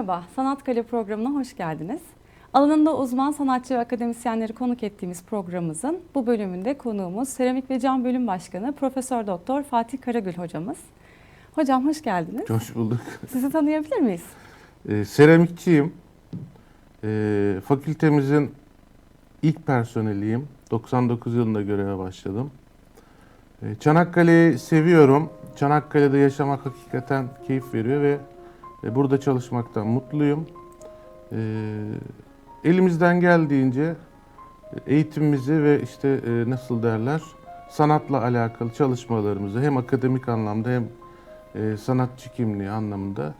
Merhaba, Sanat Kale programına hoş geldiniz. Alanında uzman sanatçı ve akademisyenleri konuk ettiğimiz programımızın bu bölümünde konuğumuz Seramik ve Cam Bölüm Başkanı Profesör Doktor Fatih Karagül hocamız. Hocam hoş geldiniz. Hoş bulduk. Sizi tanıyabilir miyiz? Ee, seramikçiyim. Ee, fakültemizin ilk personeliyim. 99 yılında göreve başladım. Ee, Çanakkale'yi seviyorum. Çanakkale'de yaşamak hakikaten keyif veriyor ve e, burada çalışmaktan mutluyum. Ee, elimizden geldiğince eğitimimizi ve işte e, nasıl derler sanatla alakalı çalışmalarımızı hem akademik anlamda hem e, sanatçı kimliği anlamında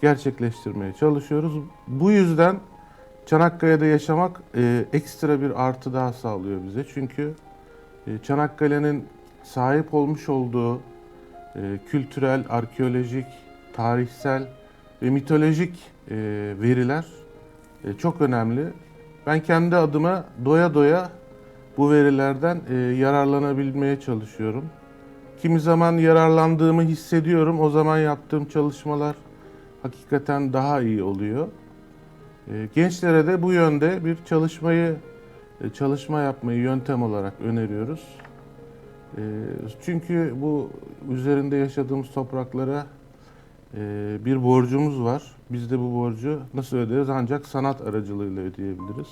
gerçekleştirmeye çalışıyoruz. Bu yüzden Çanakkale'de yaşamak e, ekstra bir artı daha sağlıyor bize. Çünkü Çanakkale'nin sahip olmuş olduğu kültürel, arkeolojik, tarihsel ve mitolojik e, veriler e, çok önemli. Ben kendi adıma doya doya bu verilerden e, yararlanabilmeye çalışıyorum. Kimi zaman yararlandığımı hissediyorum. O zaman yaptığım çalışmalar hakikaten daha iyi oluyor. E, Gençlere de bu yönde bir çalışmayı, e, çalışma yapmayı yöntem olarak öneriyoruz. E, Çünkü bu üzerinde yaşadığımız topraklara e, bir borcumuz var. Biz de bu borcu nasıl öderiz? Ancak sanat aracılığıyla ödeyebiliriz.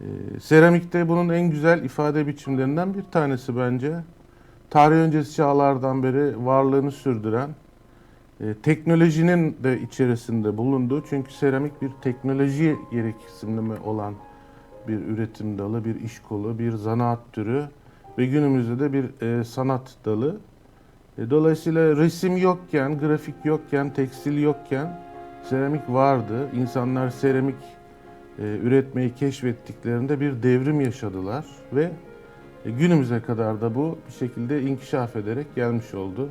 E, Seramikte bunun en güzel ifade biçimlerinden bir tanesi bence. Tarih öncesi çağlardan beri varlığını sürdüren, e, teknolojinin de içerisinde bulunduğu çünkü seramik bir teknoloji gereksinimi olan bir üretim dalı, bir iş kolu, bir zanaat türü ve günümüzde de bir e, sanat dalı. E, dolayısıyla resim yokken, grafik yokken, tekstil yokken seramik vardı. İnsanlar seramik e, üretmeyi keşfettiklerinde bir devrim yaşadılar ve e, günümüze kadar da bu bir şekilde inkişaf ederek gelmiş oldu.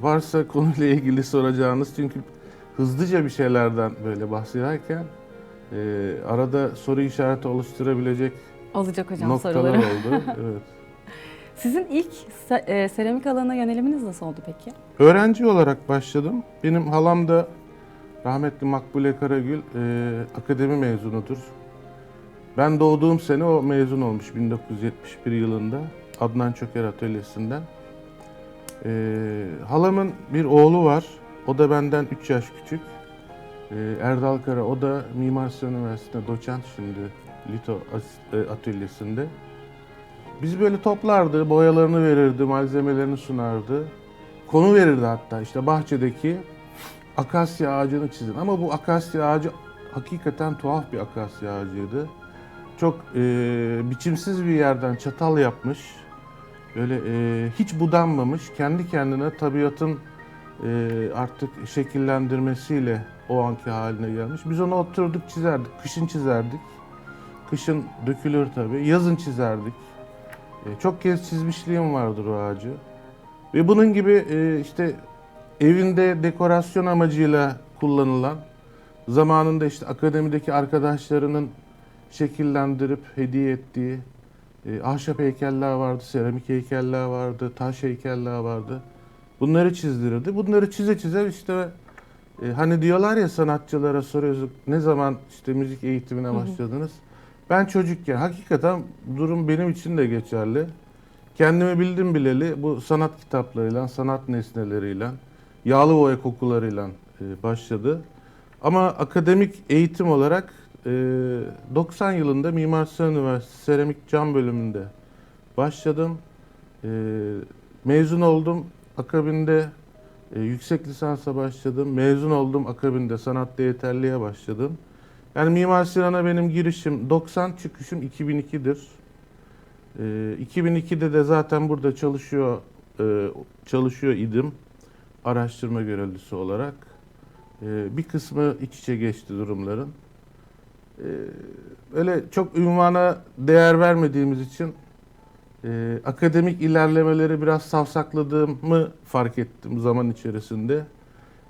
Varsa konuyla ilgili soracağınız çünkü hızlıca bir şeylerden böyle bahsederken arada soru işareti oluşturabilecek Olacak hocam noktalar soruları. oldu. Evet. Sizin ilk se- e, seramik alanına yöneliminiz nasıl oldu peki? Öğrenci olarak başladım. Benim halam da rahmetli Makbule Karagül e, akademi mezunudur. Ben doğduğum sene o mezun olmuş 1971 yılında Adnan Çöker Atölyesi'nden. E, halamın bir oğlu var. O da benden 3 yaş küçük. E, Erdal Kara, o da Mimar Sinan Üniversitesi'nde doçent şimdi Lito e, atölyesinde. Biz böyle toplardı, boyalarını verirdi, malzemelerini sunardı. Konu verirdi hatta işte bahçedeki akasya ağacını çizin. Ama bu akasya ağacı hakikaten tuhaf bir akasya ağacıydı. Çok e, biçimsiz bir yerden çatal yapmış. Böyle e, hiç budanmamış, kendi kendine tabiatın e, artık şekillendirmesiyle o anki haline gelmiş. Biz onu oturduk çizerdik, kışın çizerdik. Kışın dökülür tabii, yazın çizerdik. E, Çok kez çizmişliğim vardır o ağacı. Ve bunun gibi e, işte evinde dekorasyon amacıyla kullanılan, zamanında işte akademideki arkadaşlarının şekillendirip hediye ettiği e, ahşap heykeller vardı, seramik heykeller vardı, taş heykeller vardı. Bunları çizdirirdi. Bunları çize çize işte hani diyorlar ya sanatçılara soruyoruz ne zaman işte müzik eğitimine Hı hı. Ben çocukken hakikaten durum benim için de geçerli. Kendimi bildim bileli bu sanat kitaplarıyla, sanat nesneleriyle, yağlı boya kokularıyla e, başladı. Ama akademik eğitim olarak e, 90 yılında Mimar Sinan Üniversitesi Seramik Cam bölümünde başladım. E, mezun oldum. Akabinde e, yüksek lisansa başladım. Mezun oldum. Akabinde sanatta yeterliğe başladım. Yani Mimar Sinan'a benim girişim 90, çıkışım 2002'dir. Ee, 2002'de de zaten burada çalışıyor e, çalışıyor idim araştırma görevlisi olarak. Ee, bir kısmı iç içe geçti durumların. Ee, öyle çok ünvana değer vermediğimiz için e, akademik ilerlemeleri biraz savsakladığımı fark ettim zaman içerisinde.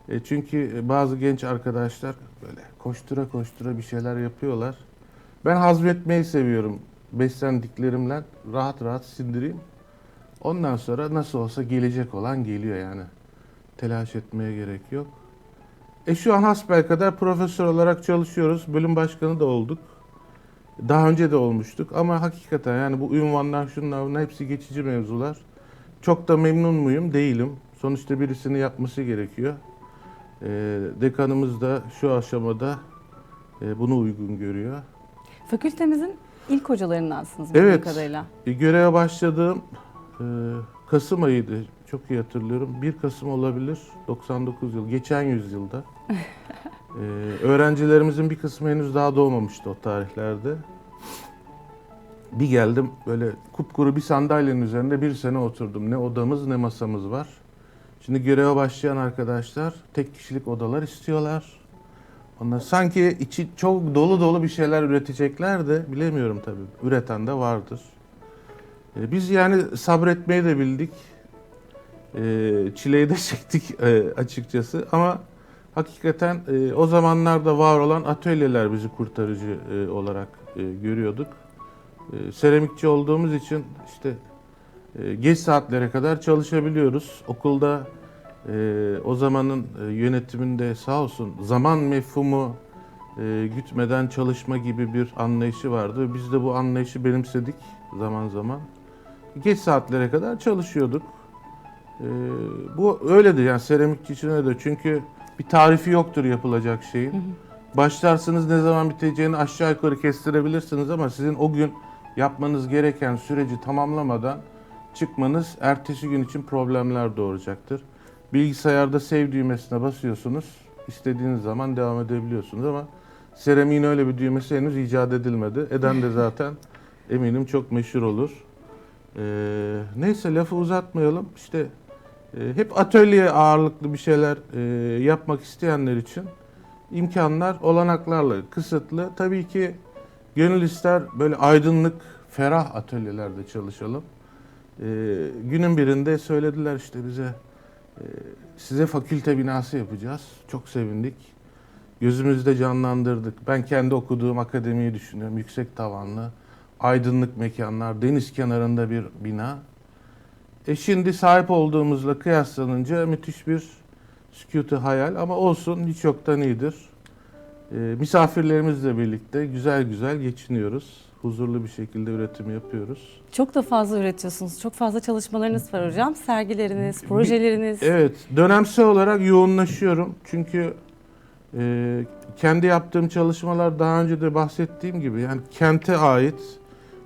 E, çünkü bazı genç arkadaşlar böyle koştura koştura bir şeyler yapıyorlar. Ben hazmetmeyi seviyorum. Beslendiklerimle rahat rahat sindireyim. Ondan sonra nasıl olsa gelecek olan geliyor yani. Telaş etmeye gerek yok. E şu an hasbelkader profesör olarak çalışıyoruz. Bölüm başkanı da olduk. Daha önce de olmuştuk ama hakikaten yani bu ünvanlar şunlar bunlar hepsi geçici mevzular. Çok da memnun muyum? Değilim. Sonuçta birisini yapması gerekiyor. E, dekanımız da şu aşamada e, bunu uygun görüyor. Fakültemizin ilk hocalarındansınız bildiğim Evet. kadarıyla. E, göreve başladığım e, Kasım ayıydı. Çok iyi hatırlıyorum. 1 Kasım olabilir. 99 yıl. Geçen yüzyılda. E, öğrencilerimizin bir kısmı henüz daha doğmamıştı o tarihlerde. Bir geldim böyle kupkuru bir sandalyenin üzerinde bir sene oturdum. Ne odamız ne masamız var. Şimdi göreve başlayan arkadaşlar tek kişilik odalar istiyorlar. Onlar sanki içi çok dolu dolu bir şeyler üretecekler de bilemiyorum tabii. Üreten de vardır. E, Biz yani sabretmeyi de bildik. E, Çileyi de çektik e, açıkçası ama hakikaten e, o zamanlarda var olan atölyeler bizi kurtarıcı e, olarak e, görüyorduk. E, Seramikçi olduğumuz için işte geç saatlere kadar çalışabiliyoruz. Okulda e, o zamanın e, yönetiminde sağ olsun zaman mefhumu e, gütmeden çalışma gibi bir anlayışı vardı. Biz de bu anlayışı benimsedik zaman zaman. Geç saatlere kadar çalışıyorduk. E, bu öyledir yani seramikçi için öyle. Çünkü bir tarifi yoktur yapılacak şeyin. Hı hı. Başlarsınız ne zaman biteceğini aşağı yukarı kestirebilirsiniz ama sizin o gün yapmanız gereken süreci tamamlamadan çıkmanız ertesi gün için problemler doğuracaktır. Bilgisayarda save düğmesine basıyorsunuz. istediğiniz zaman devam edebiliyorsunuz ama seramiğin öyle bir düğmesi henüz icat edilmedi. Eden de zaten eminim çok meşhur olur. Ee, neyse lafı uzatmayalım. İşte e, hep atölye ağırlıklı bir şeyler e, yapmak isteyenler için imkanlar olanaklarla kısıtlı. Tabii ki gönül ister böyle aydınlık, ferah atölyelerde çalışalım. Ee, günün birinde söylediler işte bize e, size fakülte binası yapacağız. Çok sevindik. Gözümüzde canlandırdık. Ben kendi okuduğum akademiyi düşünüyorum. Yüksek tavanlı, aydınlık mekanlar, deniz kenarında bir bina. E şimdi sahip olduğumuzla kıyaslanınca müthiş bir sükutu hayal ama olsun hiç yoktan iyidir. E, misafirlerimizle birlikte güzel güzel geçiniyoruz. Huzurlu bir şekilde üretim yapıyoruz. Çok da fazla üretiyorsunuz. Çok fazla çalışmalarınız var hocam. Sergileriniz, projeleriniz. Evet, dönemsel olarak yoğunlaşıyorum. Çünkü e, kendi yaptığım çalışmalar daha önce de bahsettiğim gibi yani kente ait.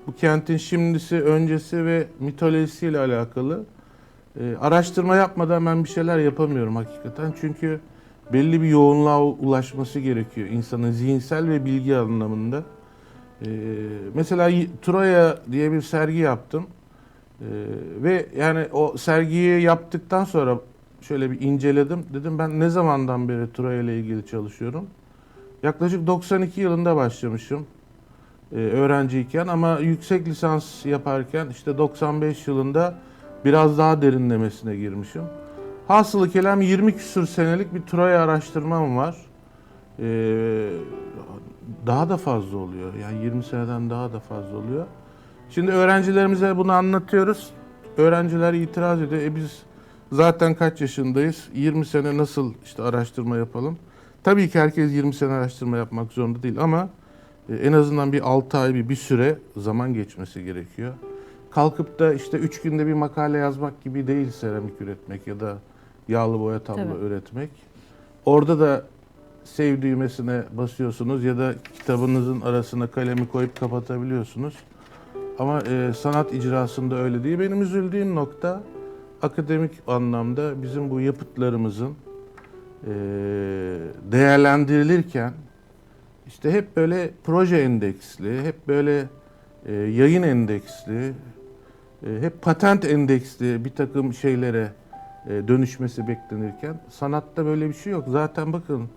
Bu kentin şimdisi, öncesi ve mitolojisiyle alakalı. E, araştırma yapmadan ben bir şeyler yapamıyorum hakikaten. Çünkü belli bir yoğunluğa ulaşması gerekiyor insanın zihinsel ve bilgi anlamında. E, mesela Troya diye bir sergi yaptım. Ee, ve yani o sergiyi yaptıktan sonra şöyle bir inceledim. Dedim ben ne zamandan beri Troya ile ilgili çalışıyorum? Yaklaşık 92 yılında başlamışım e, öğrenciyken ama yüksek lisans yaparken işte 95 yılında biraz daha derinlemesine girmişim. Hasılı kelam 20 küsur senelik bir Troya araştırmam var. Ee, daha da fazla oluyor. Yani 20 seneden daha da fazla oluyor. Şimdi öğrencilerimize bunu anlatıyoruz. Öğrenciler itiraz ediyor. E biz zaten kaç yaşındayız? 20 sene nasıl işte araştırma yapalım? Tabii ki herkes 20 sene araştırma yapmak zorunda değil ama e, en azından bir 6 ay bir, bir süre zaman geçmesi gerekiyor. Kalkıp da işte 3 günde bir makale yazmak gibi değil seramik üretmek ya da yağlı boya tablo Tabii. üretmek. Orada da save düğmesine basıyorsunuz ya da kitabınızın arasına kalemi koyup kapatabiliyorsunuz. Ama e, sanat icrasında öyle değil. Benim üzüldüğüm nokta akademik anlamda bizim bu yapıtlarımızın e, değerlendirilirken işte hep böyle proje endeksli, hep böyle e, yayın endeksli, e, hep patent endeksli bir takım şeylere e, dönüşmesi beklenirken sanatta böyle bir şey yok. Zaten bakın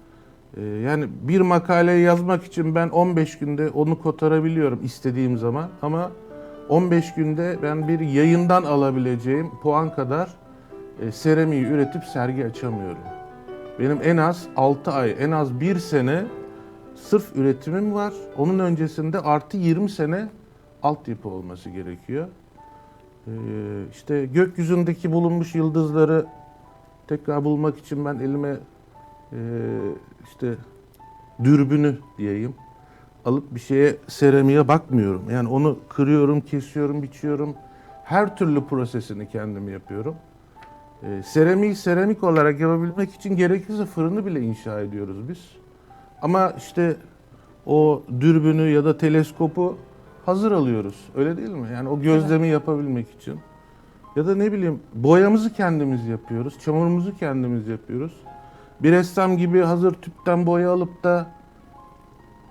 yani bir makaleyi yazmak için ben 15 günde onu kotarabiliyorum istediğim zaman ama 15 günde ben bir yayından alabileceğim puan kadar e, seramiği üretip sergi açamıyorum. Benim en az 6 ay, en az 1 sene sırf üretimim var. Onun öncesinde artı 20 sene altyapı olması gerekiyor. Ee, işte gökyüzündeki bulunmuş yıldızları tekrar bulmak için ben elime işte dürbünü diyeyim alıp bir şeye seramiğe bakmıyorum. Yani onu kırıyorum, kesiyorum, biçiyorum. Her türlü prosesini kendim yapıyorum. E, seramiği seramik olarak yapabilmek için gerekirse fırını bile inşa ediyoruz biz. Ama işte o dürbünü ya da teleskopu hazır alıyoruz. Öyle değil mi? Yani o gözlemi yapabilmek için. Ya da ne bileyim boyamızı kendimiz yapıyoruz. Çamurumuzu kendimiz yapıyoruz. Bir ressam gibi hazır tüpten boya alıp da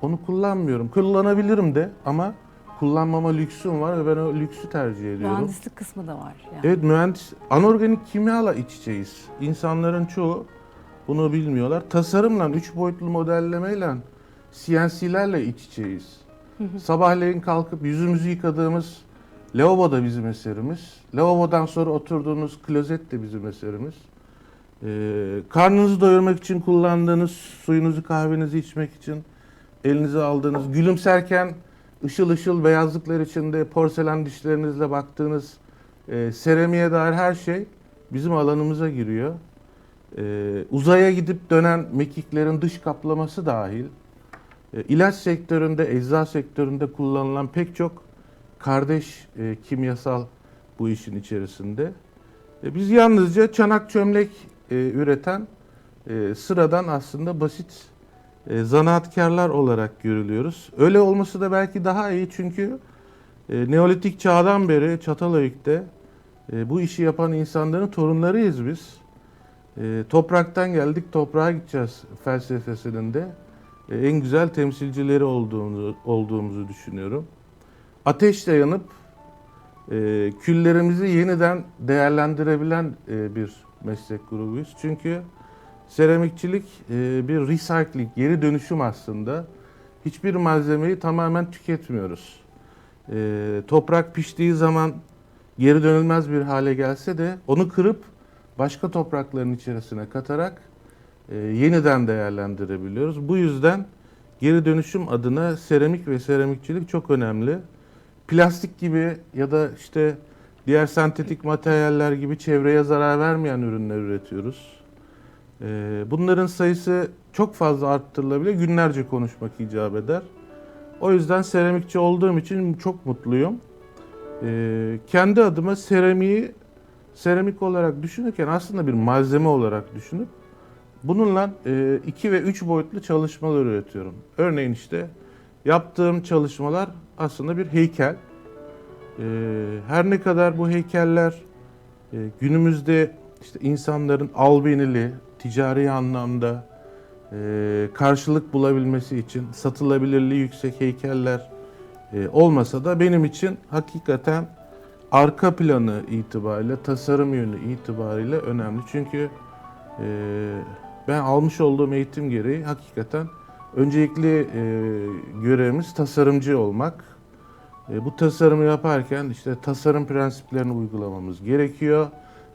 onu kullanmıyorum. Kullanabilirim de ama kullanmama lüksüm var ve ben o lüksü tercih ediyorum. Mühendislik kısmı da var. Yani. Evet mühendis, anorganik kimyayla iç içeyiz. İnsanların çoğu bunu bilmiyorlar. Tasarımla, üç boyutlu modellemeyle, CNC'lerle iç içeyiz. Sabahleyin kalkıp yüzümüzü yıkadığımız lavabo da bizim eserimiz. Lavabodan sonra oturduğunuz klozet de bizim eserimiz. Ee, karnınızı doyurmak için kullandığınız suyunuzu kahvenizi içmek için elinize aldığınız gülümserken ışıl ışıl beyazlıklar içinde porselen dişlerinizle baktığınız e, seramiğe dair her şey bizim alanımıza giriyor. E, uzaya gidip dönen mekiklerin dış kaplaması dahil, e, ilaç sektöründe, ecza sektöründe kullanılan pek çok kardeş e, kimyasal bu işin içerisinde. E, biz yalnızca çanak çömlek e, üreten e, sıradan aslında basit e, zanaatkarlar olarak görülüyoruz. Öyle olması da belki daha iyi çünkü e, Neolitik çağdan beri Çatalhöyük'te e, bu işi yapan insanların torunlarıyız biz. E, topraktan geldik, toprağa gideceğiz felsefesinin de e, en güzel temsilcileri olduğumuzu, olduğumuzu düşünüyorum. Ateşle yanıp e, küllerimizi yeniden değerlendirebilen e, bir meslek grubuyuz. Çünkü seramikçilik e, bir recycling, geri dönüşüm aslında. Hiçbir malzemeyi tamamen tüketmiyoruz. E, toprak piştiği zaman geri dönülmez bir hale gelse de onu kırıp başka toprakların içerisine katarak e, yeniden değerlendirebiliyoruz. Bu yüzden geri dönüşüm adına seramik ve seramikçilik çok önemli. Plastik gibi ya da işte diğer sentetik materyaller gibi çevreye zarar vermeyen ürünler üretiyoruz. E, bunların sayısı çok fazla arttırılabilir. Günlerce konuşmak icap eder. O yüzden seramikçi olduğum için çok mutluyum. Ee, kendi adıma seramiği seramik olarak düşünürken aslında bir malzeme olarak düşünüp bununla 2 ve 3 boyutlu çalışmalar üretiyorum. Örneğin işte yaptığım çalışmalar aslında bir heykel. Ee, her ne kadar bu heykeller e, günümüzde işte insanların albenili, ticari anlamda e, karşılık bulabilmesi için satılabilirliği yüksek heykeller e, olmasa da benim için hakikaten arka planı itibariyle, tasarım yönü itibariyle önemli. Çünkü ben almış olduğum eğitim gereği hakikaten öncelikli görevimiz tasarımcı olmak. E, bu tasarımı yaparken işte tasarım prensiplerini uygulamamız gerekiyor.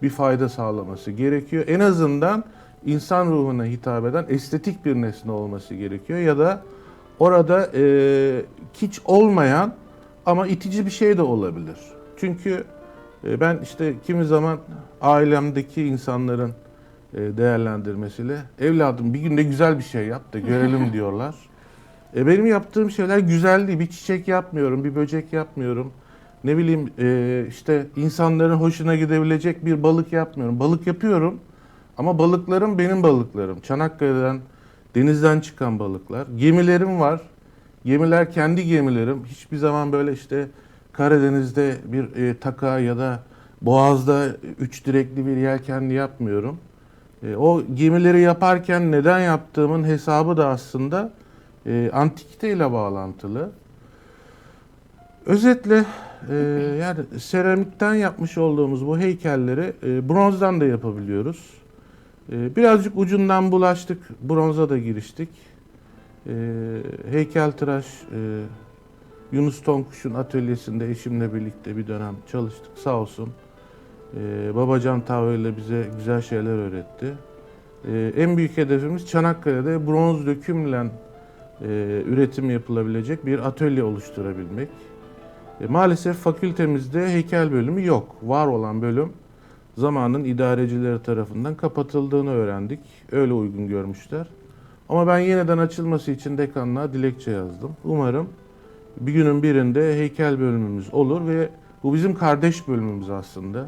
Bir fayda sağlaması gerekiyor. En azından insan ruhuna hitap eden estetik bir nesne olması gerekiyor ya da orada e, hiç olmayan ama itici bir şey de olabilir. Çünkü e, ben işte kimi zaman ailemdeki insanların e, değerlendirmesiyle evladım bir günde güzel bir şey yap da görelim diyorlar. E, benim yaptığım şeyler güzel değil. Bir çiçek yapmıyorum, bir böcek yapmıyorum. Ne bileyim e, işte insanların hoşuna gidebilecek bir balık yapmıyorum. Balık yapıyorum ama balıklarım benim balıklarım. Çanakkale'den, denizden çıkan balıklar. Gemilerim var. Gemiler kendi gemilerim. Hiçbir zaman böyle işte Karadeniz'de bir e, taka ya da Boğaz'da üç direkli bir yelkenli yapmıyorum. E, o gemileri yaparken neden yaptığımın hesabı da aslında e, antikite ile bağlantılı. Özetle e, yani seramikten yapmış olduğumuz bu heykelleri e, bronzdan da yapabiliyoruz. E, birazcık ucundan bulaştık, bronza da giriştik. E, heykeltıraş e, Yunus Tonkuş'un atölyesinde eşimle birlikte bir dönem çalıştık sağ olsun. E, Babacan Tavı ile bize güzel şeyler öğretti. E, en büyük hedefimiz Çanakkale'de bronz dökümle e, üretim yapılabilecek bir atölye oluşturabilmek. E, maalesef fakültemizde heykel bölümü yok. Var olan bölüm zamanın idarecileri tarafından kapatıldığını öğrendik. Öyle uygun görmüşler. Ama ben yeniden açılması için dekanlığa dilekçe yazdım. Umarım bir günün birinde heykel bölümümüz olur ve bu bizim kardeş bölümümüz aslında.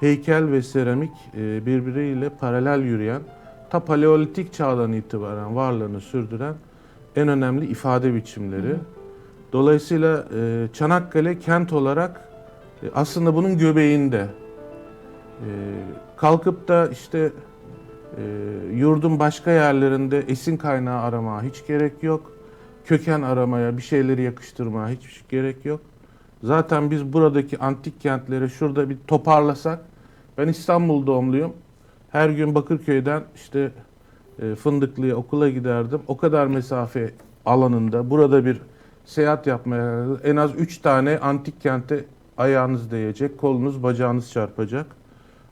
Heykel ve seramik e, birbiriyle paralel yürüyen, ta paleolitik çağdan itibaren varlığını sürdüren en önemli ifade biçimleri. Dolayısıyla e, Çanakkale kent olarak e, aslında bunun göbeğinde. E, kalkıp da işte yurdun başka yerlerinde esin kaynağı aramaya hiç gerek yok. Köken aramaya, bir şeyleri yakıştırmaya hiç gerek yok. Zaten biz buradaki antik kentleri şurada bir toparlasak, ben İstanbul doğumluyum. Her gün Bakırköy'den işte Fındıklı'ya okula giderdim. O kadar mesafe alanında burada bir seyahat yapmaya en az 3 tane antik kente ayağınız değecek, kolunuz, bacağınız çarpacak.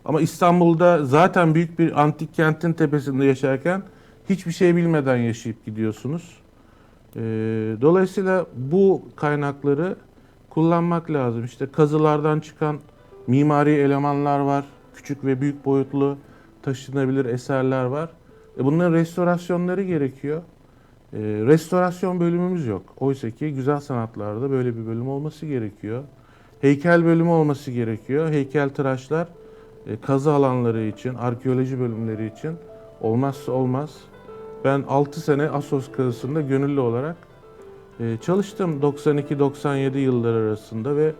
Ama İstanbul'da zaten büyük bir antik kentin tepesinde yaşarken hiçbir şey bilmeden yaşayıp gidiyorsunuz. Ee, dolayısıyla bu kaynakları kullanmak lazım. İşte kazılardan çıkan mimari elemanlar var. Küçük ve büyük boyutlu taşınabilir eserler var. E bunların restorasyonları gerekiyor. E, restorasyon bölümümüz yok. Oysa ki güzel sanatlarda böyle bir bölüm olması gerekiyor. Heykel bölümü olması gerekiyor. Heykel tıraşlar e, kazı alanları için, arkeoloji bölümleri için olmazsa olmaz. Ben 6 sene Asos kazısında gönüllü olarak e, çalıştım 92-97 yılları arasında ve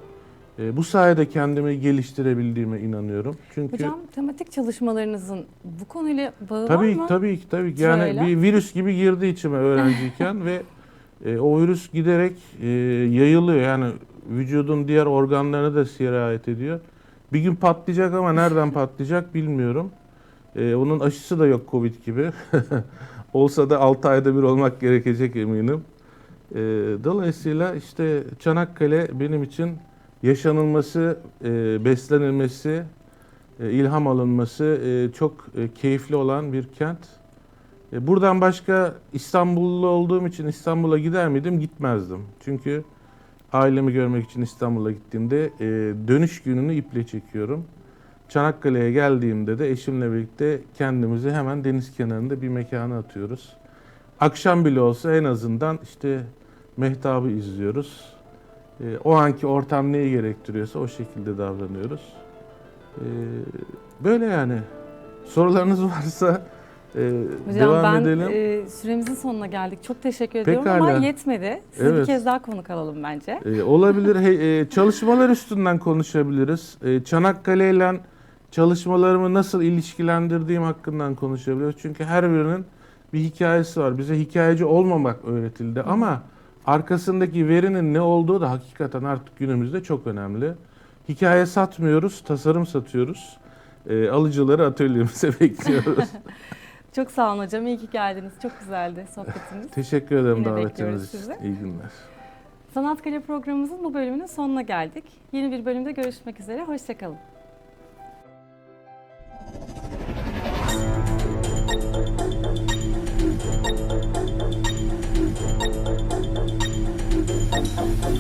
e, bu sayede kendimi geliştirebildiğime inanıyorum. Çünkü Hocam tematik çalışmalarınızın bu konuyla bağı Tabii var mı? tabii ki tabii ki. Yani bir virüs gibi girdi içime öğrenciyken ve e, o virüs giderek e, yayılıyor. Yani vücudun diğer organlarına da sirayet ediyor. Bir gün patlayacak ama nereden patlayacak bilmiyorum. E, onun aşısı da yok Covid gibi. Olsa da 6 ayda bir olmak gerekecek eminim. E, dolayısıyla işte Çanakkale benim için yaşanılması, e, beslenilmesi, e, ilham alınması e, çok e, keyifli olan bir kent. E, Buradan başka İstanbullu olduğum için İstanbul'a gider miydim? Gitmezdim. Çünkü ailemi görmek için İstanbul'a gittiğimde e, dönüş gününü iple çekiyorum. Çanakkale'ye geldiğimde de eşimle birlikte kendimizi hemen deniz kenarında bir mekana atıyoruz. Akşam bile olsa en azından işte mehtabı izliyoruz. E, o anki ortam neyi gerektiriyorsa o şekilde davranıyoruz. Ee, böyle yani. Sorularınız varsa e, Hocam devam ben edelim. e, süremizin sonuna geldik. Çok teşekkür ediyorum ama Pekala. yetmedi. Size bir Evet. kez daha konuk alalım bence. Ee, olabilir. Hey, e, çalışmalar üstünden konuşabiliriz. E, Çanakkale ile çalışmalarımı nasıl ilişkilendirdiğim hakkından konuşabiliriz. Çünkü her birinin bir hikayesi var. Bize hikayeci olmamak öğretildi ama arkasındaki verinin ne olduğu da hakikaten artık günümüzde çok önemli. Hikaye satmıyoruz, tasarım satıyoruz. E, alıcıları atölyemize bekliyoruz. Çok sağ olun hocam. İyi ki geldiniz. Çok güzeldi sohbetiniz. Teşekkür ederim Yine davetiniz için. sizi. İyi günler. Sanatkale programımızın bu bölümünün sonuna geldik. Yeni bir bölümde görüşmek üzere. Hoşçakalın.